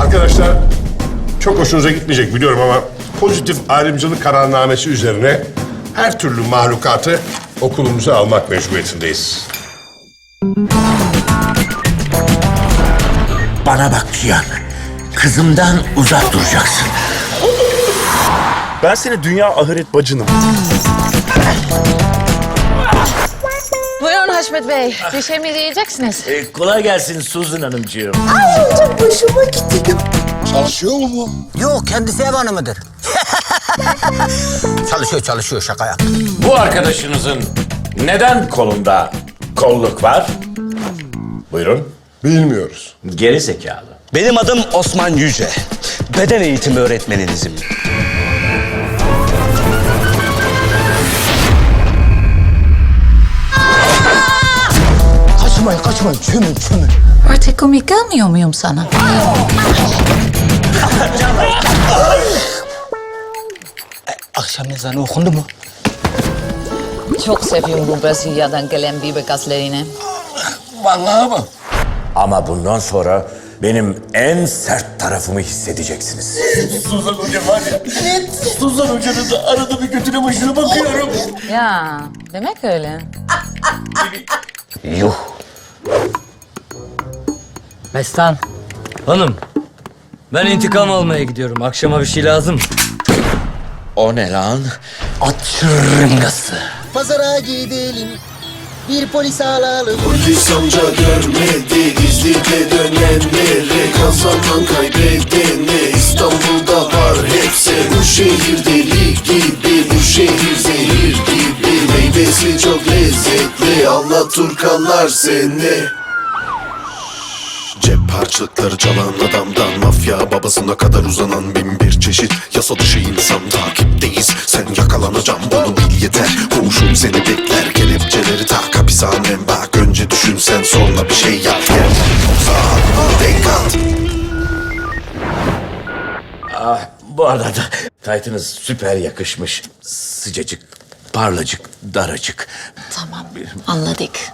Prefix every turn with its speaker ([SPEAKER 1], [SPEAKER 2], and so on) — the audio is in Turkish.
[SPEAKER 1] Arkadaşlar çok hoşunuza gitmeyecek biliyorum ama pozitif ayrımcılık kararnamesi üzerine her türlü mahlukatı okulumuza almak mecburiyetindeyiz.
[SPEAKER 2] Bana bak Cihan. Kızımdan uzak duracaksın.
[SPEAKER 3] Ben seni dünya ahiret bacınım.
[SPEAKER 4] Haşmet Bey. Bir şey mi diyeceksiniz?
[SPEAKER 2] Ee, kolay gelsin Suzan Hanımcığım.
[SPEAKER 5] Yok kendisi ev hanımıdır. çalışıyor çalışıyor şaka yap.
[SPEAKER 2] Bu arkadaşınızın neden kolunda kolluk var? Buyurun.
[SPEAKER 1] Bilmiyoruz.
[SPEAKER 2] Geri zekalı.
[SPEAKER 6] Benim adım Osman Yüce. Beden eğitimi öğretmeninizim.
[SPEAKER 5] Kaçmayın kaçmayın çömün çömün.
[SPEAKER 4] Artık komik gelmiyor muyum sana?
[SPEAKER 5] Akşam ezanı okundu mu?
[SPEAKER 4] Çok seviyorum bu Brezilya'dan gelen biber gazlarını.
[SPEAKER 5] Vallahi mı?
[SPEAKER 2] Ama bundan sonra benim en sert tarafımı hissedeceksiniz. Suzan Hoca var ya. Suzan Hoca'nın da arada bir götüne başına bakıyorum.
[SPEAKER 4] Ya demek öyle.
[SPEAKER 2] Yuh.
[SPEAKER 7] Mestan. Hanım. Ben intikam almaya gidiyorum. Akşama bir şey lazım.
[SPEAKER 2] O ne lan? At şırıngası.
[SPEAKER 8] Pazara gidelim bir polis alalım
[SPEAKER 9] Polis amca görmedi gizlice dönenleri Kazanan kaybedeni İstanbul'da var hepsi Bu şehir deli gibi bu şehir zehir gibi Meyvesi çok lezzetli Allah turkalar seni Cep harçlıkları çalan adamdan Mafya babasına kadar uzanan bin bir çeşit Yasa dışı insan takipteyiz Sen yakalanacaksın bunu bil yeter Koğuşum seni bekler Kelepçeleri tak hapishanem bak Önce düşün sen sonra bir şey yap Gel yoksa hakkını denk at
[SPEAKER 2] Ah, bu arada taytınız süper yakışmış. Sıcacık, parlacık, daracık.
[SPEAKER 4] Tamam anladık.